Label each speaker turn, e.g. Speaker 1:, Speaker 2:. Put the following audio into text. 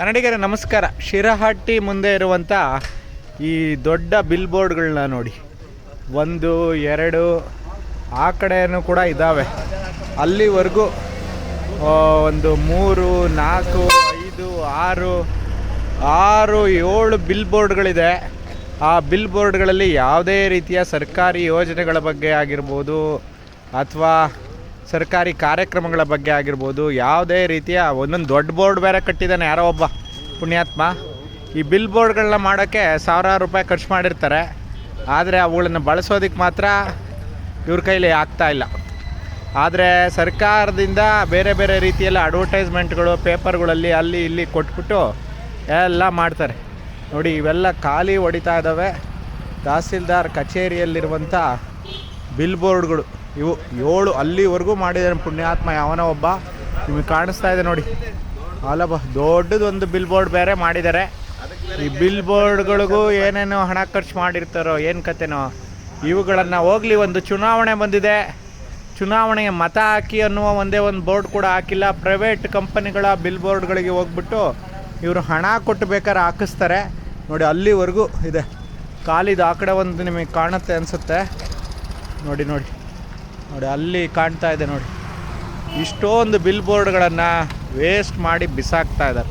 Speaker 1: ಕನ್ನಡಿಗರ, ನಮಸ್ಕಾರ. ಶಿರಹಟ್ಟಿ ಮುಂದೆ ಇರುವಂಥ ಈ ದೊಡ್ಡ ಬಿಲ್ ಬೋರ್ಡ್ಗಳನ್ನ ನೋಡಿ. ಒಂದು, ಎರಡು, ಆ ಕಡೆಯೂ ಕೂಡ ಇದ್ದಾವೆ ಅಲ್ಲಿವರೆಗೂ ಒಂದು ಮೂರು, ನಾಲ್ಕು, ಐದು, ಆರು ಆರು, ಏಳು ಬಿಲ್ ಬೋರ್ಡ್ಗಳಿದೆ ಆ ಬಿಲ್ ಬೋರ್ಡ್ಗಳಲ್ಲಿ ಯಾವುದೇ ರೀತಿಯ ಸರ್ಕಾರಿ ಯೋಜನೆಗಳ ಬಗ್ಗೆ ಆಗಿರ್ಬೋದು ಅಥವಾ ಸರ್ಕಾರಿ ಕಾರ್ಯಕ್ರಮಗಳ ಬಗ್ಗೆ ಆಗಿರ್ಬೋದು, ಯಾವುದೇ ರೀತಿಯ ಒಂದೊಂದು ದೊಡ್ಡ ಬೋರ್ಡ್ ಬೇರೆ ಕಟ್ಟಿದ್ದಾನೆ ಯಾರೋ ಒಬ್ಬ ಪುಣ್ಯಾತ್ಮ. ಈ ಬಿಲ್ ಬೋರ್ಡ್ಗಳನ್ನ ಮಾಡೋಕ್ಕೆ ಸಾವಿರಾರು ರೂಪಾಯಿ ಖರ್ಚು ಮಾಡಿರ್ತಾರೆ. ಆದರೆ ಅವುಗಳನ್ನು ಬಳಸೋದಕ್ಕೆ ಮಾತ್ರ ಇವ್ರ ಕೈಲಿ ಆಗ್ತಾಯಿಲ್ಲ ಆದರೆ ಸರ್ಕಾರದಿಂದ ಬೇರೆ ಬೇರೆ ರೀತಿಯಲ್ಲಿ ಅಡ್ವರ್ಟೈಸ್ಮೆಂಟ್ಗಳು ಪೇಪರ್ಗಳಲ್ಲಿ ಅಲ್ಲಿ ಇಲ್ಲಿ ಕೊಟ್ಬಿಟ್ಟು ಎಲ್ಲ ಮಾಡ್ತಾರೆ. ನೋಡಿ, ಇವೆಲ್ಲ ಖಾಲಿ ಹೊಡಿತಾ ಇದ್ದಾವೆ ತಹಸೀಲ್ದಾರ್ ಕಚೇರಿಯಲ್ಲಿರುವಂಥ ಬಿಲ್ ಬೋರ್ಡ್ಗಳು ಇವು ಏಳು ಅಲ್ಲಿವರೆಗೂ ಮಾಡಿದ್ದಾನೆ ಪುಣ್ಯಾತ್ಮ, ಯಾವನೋ ಒಬ್ಬ ನಿಮಗೆ ಕಾಣಿಸ್ತಾ ಇದೆ ನೋಡಿ. ಅಲ್ಲಪ್ಪ ದೊಡ್ಡದು ಒಂದು ಬಿಲ್ ಬೋರ್ಡ್ ಬೇರೆ ಮಾಡಿದ್ದಾರೆ. ಈ ಬಿಲ್ ಬೋರ್ಡ್ಗಳಿಗೂ ಏನೇನೋ ಹಣ ಖರ್ಚು ಮಾಡಿರ್ತಾರೋ, ಏನು ಕತೆನೋ, ಇವುಗಳನ್ನು ಹೋಗಲಿ, ಒಂದು ಚುನಾವಣೆ ಬಂದಿದೆ. ಚುನಾವಣೆಗೆ ಮತ ಹಾಕಿ ಅನ್ನುವ ಒಂದೇ ಒಂದು ಬೋರ್ಡ್ ಕೂಡ ಹಾಕಿಲ್ಲ. ಪ್ರೈವೇಟ್ ಕಂಪನಿಗಳ ಬಿಲ್ ಬೋರ್ಡ್ಗಳಿಗೆ ಹೋಗ್ಬಿಟ್ಟು ಇವರು ಹಣ ಕೊಟ್ಟು ಬೇಕಾದ್ರೆ ಹಾಕಿಸ್ತಾರೆ. ನೋಡಿ, ಅಲ್ಲಿವರೆಗೂ ಇದೆ. ಕಾಲಿದು ಆ ಕಡೆ ಒಂದು ನಿಮಗೆ ಕಾಣುತ್ತೆ ಅನಿಸುತ್ತೆ. ನೋಡಿ ನೋಡಿ. ನೋಡಿ ಅಲ್ಲಿ ಕಾಣ್ತಾ ಇದೆ ನೋಡಿ. ಇಷ್ಟೊಂದು ಬಿಲ್ ಬೋರ್ಡ್ಗಳನ್ನು ವೇಸ್ಟ್ ಮಾಡಿ ಬಿಸಾಕ್ತಾ ಇದ್ದಾರೆ.